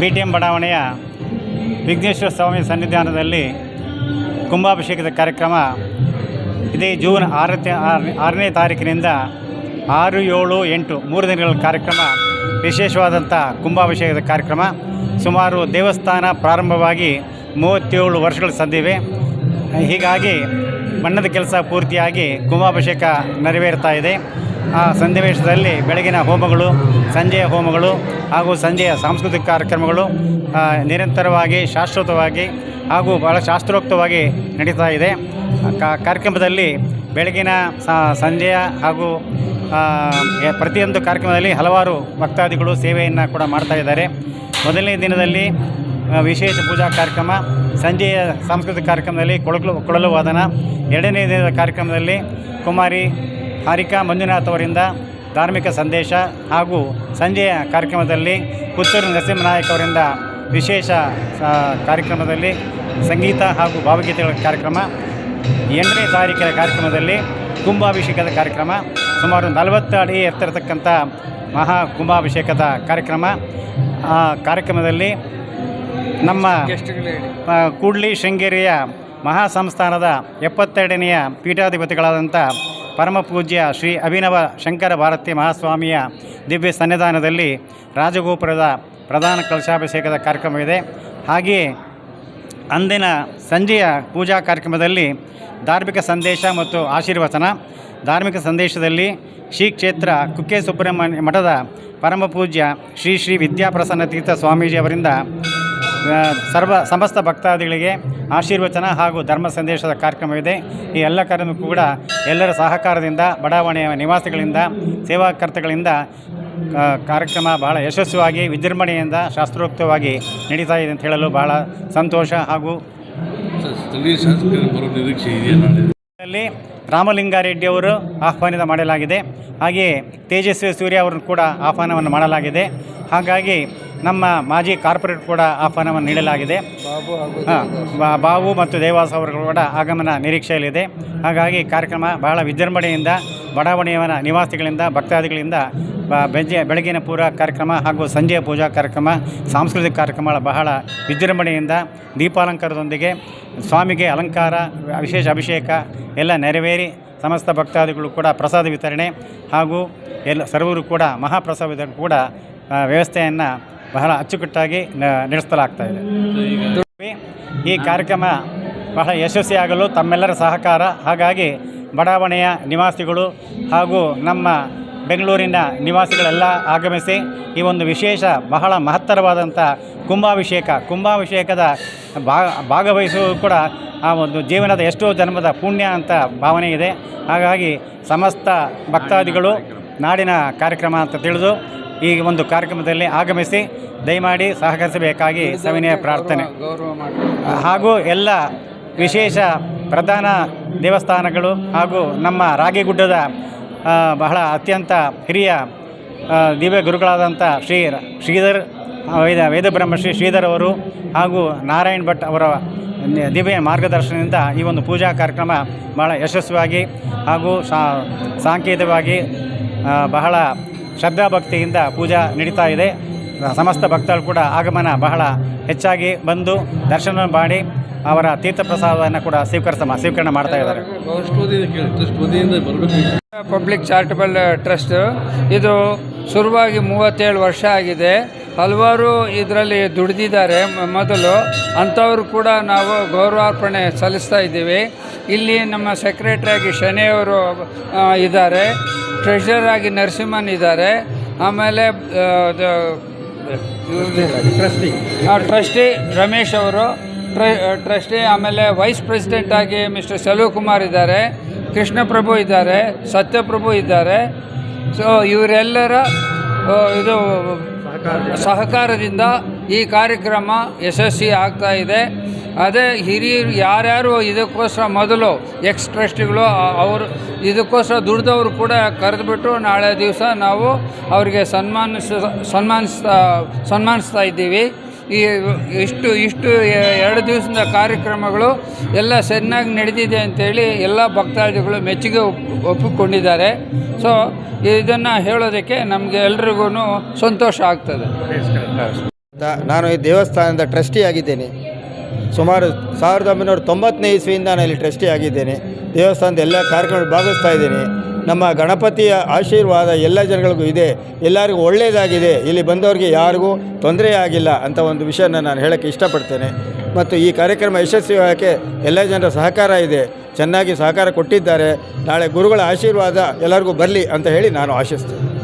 B T M ಬಡಾವಣೆಯ ವಿಘ್ನೇಶ್ವರ ಸ್ವಾಮಿ ಸನ್ನಿಧಾನದಲ್ಲಿ ಕುಂಭಾಭಿಷೇಕದ ಕಾರ್ಯಕ್ರಮ ಇದೇ ಜೂನ್ ಆರನೇ ಆರನೇ ತಾರೀಕಿನಿಂದ ಆರು, ಏಳು, ಎಂಟು, ಮೂರು ದಿನಗಳ ಕಾರ್ಯಕ್ರಮ, ವಿಶೇಷವಾದಂಥ ಕುಂಭಾಭಿಷೇಕದ ಕಾರ್ಯಕ್ರಮ. ಸುಮಾರು ದೇವಸ್ಥಾನ ಪ್ರಾರಂಭವಾಗಿ ಮೂವತ್ತೇಳು ವರ್ಷಗಳು ಸಂದಿವೆ. ಹೀಗಾಗಿ ಬಣ್ಣದ ಕೆಲಸ ಪೂರ್ತಿಯಾಗಿ ಕುಂಭಾಭಿಷೇಕ ನೆರವೇರ್ತಾ ಇದೆ. ಆ ಸನ್ನಿವೇಶದಲ್ಲಿ ಬೆಳಗಿನ ಹೋಮಗಳು, ಸಂಜೆಯ ಹೋಮಗಳು ಹಾಗೂ ಸಂಜೆಯ ಸಾಂಸ್ಕೃತಿಕ ಕಾರ್ಯಕ್ರಮಗಳು ನಿರಂತರವಾಗಿ, ಶಾಶ್ವತವಾಗಿ ಹಾಗೂ ಬಹಳ ಶಾಸ್ತ್ರೋಕ್ತವಾಗಿ ನಡೀತಾ ಇದೆ. ಕಾರ್ಯಕ್ರಮದಲ್ಲಿ ಬೆಳಗಿನ ಸಂಜೆಯ ಹಾಗೂ ಪ್ರತಿಯೊಂದು ಕಾರ್ಯಕ್ರಮದಲ್ಲಿ ಹಲವಾರು ಭಕ್ತಾದಿಗಳು ಸೇವೆಯನ್ನು ಕೂಡ ಮಾಡ್ತಾ ಇದ್ದಾರೆ. ಮೊದಲನೇ ದಿನದಲ್ಲಿ ವಿಶೇಷ ಪೂಜಾ ಕಾರ್ಯಕ್ರಮ, ಸಂಜೆಯ ಸಾಂಸ್ಕೃತಿಕ ಕಾರ್ಯಕ್ರಮದಲ್ಲಿ ಕೊಳಕು, ಕೊಳಲು ವಾದನ, ಎರಡನೇ ದಿನದ ಕಾರ್ಯಕ್ರಮದಲ್ಲಿ ಕುಮಾರಿ ಹಾರಿಕಾ ಮಂಜುನಾಥ್ ಅವರಿಂದ ಧಾರ್ಮಿಕ ಸಂದೇಶ ಹಾಗೂ ಸಂಜೆಯ ಕಾರ್ಯಕ್ರಮದಲ್ಲಿ ಪುತ್ತೂರು ನರಸಿಂಹನಾಯಕ್ ಅವರಿಂದ ವಿಶೇಷ ಕಾರ್ಯಕ್ರಮದಲ್ಲಿ ಸಂಗೀತ ಹಾಗೂ ಭಾವಗೀತೆಗಳ ಕಾರ್ಯಕ್ರಮ, ಎಂಟನೇ ತಾರೀಕಿನ ಕಾರ್ಯಕ್ರಮದಲ್ಲಿ ಕುಂಭಾಭಿಷೇಕದ ಕಾರ್ಯಕ್ರಮ, ಸುಮಾರು ನಲವತ್ತು ಅಡಿ ಎತ್ತಿರತಕ್ಕಂಥ ಮಹಾ ಕುಂಭಾಭಿಷೇಕದ ಕಾರ್ಯಕ್ರಮ. ಆ ಕಾರ್ಯಕ್ರಮದಲ್ಲಿ ನಮ್ಮ ಕೂಡ್ಲಿ ಶೃಂಗೇರಿಯ ಮಹಾ ಸಂಸ್ಥಾನದ ಎಪ್ಪತ್ತೆರಡನೆಯ ಪೀಠಾಧಿಪತಿಗಳಾದಂಥ ಪರಮ ಪೂಜ್ಯ ಶ್ರೀ ಅಭಿನವ ಶಂಕರ ಭಾರತಿ ಮಹಾಸ್ವಾಮಿಯ ದಿವ್ಯ ಸನ್ನಿಧಾನದಲ್ಲಿ ರಾಜಗೋಪುರದ ಪ್ರಧಾನ ಕಲಶಾಭಿಷೇಕದ ಕಾರ್ಯಕ್ರಮವಿದೆ ಹಾಗೆಯೇ ಅಂದಿನ ಸಂಜೆಯ ಪೂಜಾ ಕಾರ್ಯಕ್ರಮದಲ್ಲಿ ಧಾರ್ಮಿಕ ಸಂದೇಶ ಮತ್ತು ಆಶೀರ್ವಚನ. ಧಾರ್ಮಿಕ ಸಂದೇಶದಲ್ಲಿ ಶ್ರೀ ಕ್ಷೇತ್ರ ಕುಕ್ಕೆ ಸುಬ್ರಹ್ಮಣ್ಯ ಮಠದ ಪರಮ ಪೂಜ್ಯ ಶ್ರೀ ಶ್ರೀ ವಿದ್ಯಾಪ್ರಸನ್ನ ತೀರ್ಥ ಸ್ವಾಮೀಜಿ ಅವರಿಂದ ಸರ್ವ ಸಮಸ್ತ ಭಕ್ತಾದಿಗಳಿಗೆ ಆಶೀರ್ವಚನ ಹಾಗೂ ಧರ್ಮ ಸಂದೇಶದ ಕಾರ್ಯಕ್ರಮವಿದೆ. ಈ ಎಲ್ಲ ಕಾರ್ಯಕ್ರಮಕ್ಕೂ ಕೂಡ ಎಲ್ಲರ ಸಹಕಾರದಿಂದ ಬಡಾವಣೆಯ ನಿವಾಸಿಗಳಿಂದ ಸೇವಾಕರ್ತಗಳಿಂದ ಕಾರ್ಯಕ್ರಮ ಬಹಳ ಯಶಸ್ವಿಯಾಗಿ ವಿಜೃಂಭಣೆಯಿಂದ ಶಾಸ್ತ್ರೋಕ್ತವಾಗಿ ನಡೀತಾ ಇದೆ ಅಂತ ಹೇಳಲು ಬಹಳ ಸಂತೋಷ ಹಾಗೂ ಸ್ಥಳೀಯ ಶಾಸಕರು ಬರೋ ನಿರೀಕ್ಷೆ ಇದೆಯಾ ನಾಳೆ? ಅಲ್ಲಿ ರಾಮಲಿಂಗಾರೆಡ್ಡಿ ಅವರು ಆಹ್ವಾನ ಮಾಡಲಾಗಿದೆ. ಹಾಗೆಯೇ ತೇಜಸ್ವಿ ಸೂರ್ಯ ಅವರನ್ನು ಕೂಡ ಆಹ್ವಾನವನ್ನು ಮಾಡಲಾಗಿದೆ. ಹಾಗಾಗಿ ನಮ್ಮ ಮಾಜಿ ಕಾರ್ಪೊರೇಟ್ ಕೂಡ ಆಹ್ವಾನವನ್ನು ನೀಡಲಾಗಿದೆ. ಹಾಂ ಬಾಬು ಮತ್ತು ದೇವಾಸ್ ಅವರು ಕೂಡ ಆಗಮನ ನಿರೀಕ್ಷೆಯಲ್ಲಿದೆ. ಹಾಗಾಗಿ ಕಾರ್ಯಕ್ರಮ ಬಹಳ ವಿಜೃಂಭಣೆಯಿಂದ ಬಡಾವಣೆಯವನ ನಿವಾಸಿಗಳಿಂದ ಭಕ್ತಾದಿಗಳಿಂದ ಬ- ಬೆಜೆ ಬೆಳಗಿನ ಪೂರ ಕಾರ್ಯಕ್ರಮ ಹಾಗೂ ಸಂಜೆಯ ಪೂಜಾ ಕಾರ್ಯಕ್ರಮ ಸಾಂಸ್ಕೃತಿಕ ಕಾರ್ಯಕ್ರಮಗಳ ಬಹಳ ವಿಜೃಂಭಣೆಯಿಂದ ದೀಪಾಲಂಕಾರದೊಂದಿಗೆ ಸ್ವಾಮಿಗೆ ಅಲಂಕಾರ ವಿಶೇಷ ಅಭಿಷೇಕ ಎಲ್ಲ ನೆರವೇರಿ ಸಮಸ್ತ ಭಕ್ತಾದಿಗಳು ಕೂಡ ಪ್ರಸಾದ ವಿತರಣೆ ಹಾಗೂ ಎಲ್ಲ ಸರ್ವರು ಕೂಡ ಮಹಾಪ್ರಸಾದ ವಿತರಣೆ ಕೂಡ ವ್ಯವಸ್ಥೆಯನ್ನು ಬಹಳ ಅಚ್ಚುಕಟ್ಟಾಗಿ ನಡೆಸಲಾಗ್ತಾ ಇದೆ. ಈ ಕಾರ್ಯಕ್ರಮ ಬಹಳ ಯಶಸ್ವಿಯಾಗಲು ತಮ್ಮೆಲ್ಲರ ಸಹಕಾರ, ಹಾಗಾಗಿ ಬಡಾವಣೆಯ ನಿವಾಸಿಗಳು ಹಾಗೂ ನಮ್ಮ ಬೆಂಗಳೂರಿನ ನಿವಾಸಿಗಳೆಲ್ಲ ಆಗಮಿಸಿ ಈ ಒಂದು ವಿಶೇಷ ಬಹಳ ಮಹತ್ತರವಾದಂಥ ಕುಂಭಾಭಿಷೇಕ, ಕುಂಭಾಭಿಷೇಕದ ಭಾಗ ಭಾಗವಹಿಸುವುದು ಕೂಡ ಆ ಒಂದು ಜೀವನದ ಎಷ್ಟೋ ಜನ್ಮದ ಪುಣ್ಯ ಅಂತ ಭಾವನೆ ಇದೆ. ಹಾಗಾಗಿ ಸಮಸ್ತ ಭಕ್ತಾದಿಗಳು ನಾಡಿನ ಕಾರ್ಯಕ್ರಮ ಅಂತ ತಿಳಿದು ಈ ಒಂದು ಕಾರ್ಯಕ್ರಮದಲ್ಲಿ ಆಗಮಿಸಿ ದಯಮಾಡಿ ಸಹಕರಿಸಬೇಕಾಗಿ ಸವಿನಯ ಪ್ರಾರ್ಥನೆ. ಹಾಗೂ ಎಲ್ಲ ವಿಶೇಷ ಪ್ರಧಾನ ದೇವಸ್ಥಾನಗಳು ಹಾಗೂ ನಮ್ಮ ರಾಗಿಗುಡ್ಡದ ಬಹಳ ಅತ್ಯಂತ ಹಿರಿಯ ದಿವ್ಯ ಗುರುಗಳಾದಂಥ ಶ್ರೀ ಶ್ರೀಧರ್ ವೇದ ವೇದಬ್ರಹ್ಮ ಶ್ರೀ ಶ್ರೀಧರ್ ಅವರು ಹಾಗೂ ನಾರಾಯಣ್ ಭಟ್ ಅವರ ದಿವ್ಯ ಮಾರ್ಗದರ್ಶನದಿಂದ ಈ ಒಂದು ಪೂಜಾ ಕಾರ್ಯಕ್ರಮ ಬಹಳ ಯಶಸ್ವಿಯಾಗಿ ಹಾಗೂ ಸಾಂಕೇತಿಕವಾಗಿ ಆ, ಶ್ರದ್ಧಾಭಕ್ತಿಯಿಂದ ಪೂಜಾ ನಡೀತಾ ಇದೆ. ಸಮಸ್ತ ಭಕ್ತರು ಕೂಡ ಆಗಮನ ಬಹಳ ಹೆಚ್ಚಾಗಿ ಬಂದು ದರ್ಶನ ಮಾಡಿ ಅವರ ತೀರ್ಥ ಪ್ರಸಾದವನ್ನು ಕೂಡ ಸ್ವೀಕರಿಸ ಸ್ವೀಕರಣೆ ಮಾಡ್ತಾ ಇದ್ದಾರೆ. ಪಬ್ಲಿಕ್ ಚಾರಿಟಬಲ್ ಟ್ರಸ್ಟ್ ಇದು ಶುರುವಾಗಿ ಮೂವತ್ತೇಳು ವರ್ಷ ಆಗಿದೆ. ಹಲವಾರು ಇದರಲ್ಲಿ ದುಡಿದಿದ್ದಾರೆ. ಮೊದಲು ಅಂಥವ್ರು ಕೂಡ ನಾವು ಗೌರವಾರ್ಪಣೆ ಸಲ್ಲಿಸ್ತಾ ಇದ್ದೀವಿ. ಇಲ್ಲಿ ನಮ್ಮ ಸೆಕ್ರೆಟ್ರಿಯಾಗಿ ಶನಿಯವರು ಇದ್ದಾರೆ. ಟ್ರೆಷರ್ ಆಗಿ ನರಸಿಂಹನ್ ಇದ್ದಾರೆ. ಆಮೇಲೆ ಟ್ರಸ್ಟಿ ಟ್ರಸ್ಟಿ ರಮೇಶ್ ಅವರು ಟ್ರ- ಟ್ರಸ್ಟಿ ಆಮೇಲೆ ವೈಸ್ ಪ್ರೆಸಿಡೆಂಟ್ ಆಗಿ ಮಿಸ್ಟರ್ ಸೆಲ್ವಕುಮಾರ್ ಇದ್ದಾರೆ. ಕೃಷ್ಣಪ್ರಭು ಇದ್ದಾರೆ ಸತ್ಯಪ್ರಭು ಇದ್ದಾರೆ. ಸೊ ಇವರೆಲ್ಲರ ಇದು ಸಹಕಾರದಿಂದ. ಈ ಕಾರ್ಯಕ್ರಮ ಯಶಸ್ವಿ ಆಗ್ತಾ ಇದೆ. ಅದೇ ಹಿರಿಯರು ಯಾರ್ಯಾರು ಇದಕ್ಕೋಸ್ಕರ ಮೊದಲು ಎಕ್ಸ್ ಟ್ರಸ್ಟಿಗಳು ಅವರು ಇದಕ್ಕೋಸ್ಕರ ದುಡ್ದವರು ಕೂಡ ಕರೆದುಬಿಟ್ಟು ನಾಳೆ ದಿವಸ ನಾವು ಅವರಿಗೆ ಸನ್ಮಾನಿಸ, ಸನ್ಮಾನಿಸ್ತಾ ಸನ್ಮಾನಿಸ್ತಾ ಇದ್ದೀವಿ. ಈ ಇಷ್ಟು ಇಷ್ಟು ಎರಡು ದಿವಸದ ಕಾರ್ಯಕ್ರಮಗಳು ಎಲ್ಲ ಚೆನ್ನಾಗಿ ನಡೆದಿದೆ ಅಂತೇಳಿ ಎಲ್ಲ ಭಕ್ತಾದಿಗಳು ಮೆಚ್ಚುಗೆ ಒಪ್ಪಿಕೊಂಡಿದ್ದಾರೆ. ಸೊ ಇದನ್ನು ಹೇಳೋದಕ್ಕೆ ನಮಗೆ ಎಲ್ರಿಗೂ ಸಂತೋಷ ಆಗ್ತದೆ. ನಾನು ಈ ದೇವಸ್ಥಾನದ ಟ್ರಸ್ಟಿ ಆಗಿದ್ದೇನೆ. ಸುಮಾರು ಸಾವಿರದ ಒಂಬೈನೂರ ತೊಂಬತ್ತನೇ ಇಸ್ವಿಯಿಂದ ನಾನು ಇಲ್ಲಿ ಟ್ರಸ್ಟಿ ಆಗಿದ್ದೇನೆ. ದೇವಸ್ಥಾನದ ಎಲ್ಲ ಕಾರ್ಯಕ್ರಮ ಭಾಗವಹಿಸ್ತಾ ಇದ್ದೀನಿ. ನಮ್ಮ ಗಣಪತಿಯ ಆಶೀರ್ವಾದ ಎಲ್ಲ ಜನಗಳಿಗೂ ಇದೆ. ಎಲ್ಲರಿಗೂ ಒಳ್ಳೆಯದಾಗಿದೆ ಇಲ್ಲಿ ಬಂದವರಿಗೆ ಯಾರಿಗೂ ತೊಂದರೆ ಆಗಿಲ್ಲ ಅಂತ ಒಂದು ವಿಷಯನ ನಾನು ಹೇಳೋಕ್ಕೆ ಇಷ್ಟಪಡ್ತೇನೆ. ಮತ್ತು ಈ ಕಾರ್ಯಕ್ರಮ ಯಶಸ್ವಿಯಾಗಕ್ಕೆ ಎಲ್ಲ ಜನರ ಸಹಕಾರ ಇದೆ. ಚೆನ್ನಾಗಿ ಸಹಕಾರ ಕೊಟ್ಟಿದ್ದಾರೆ. ನಾಳೆ ಗುರುಗಳ ಆಶೀರ್ವಾದ ಎಲ್ಲರಿಗೂ ಬರಲಿ ಅಂತ ಹೇಳಿ ನಾನು ಆಶಿಸ್ತೇನೆ.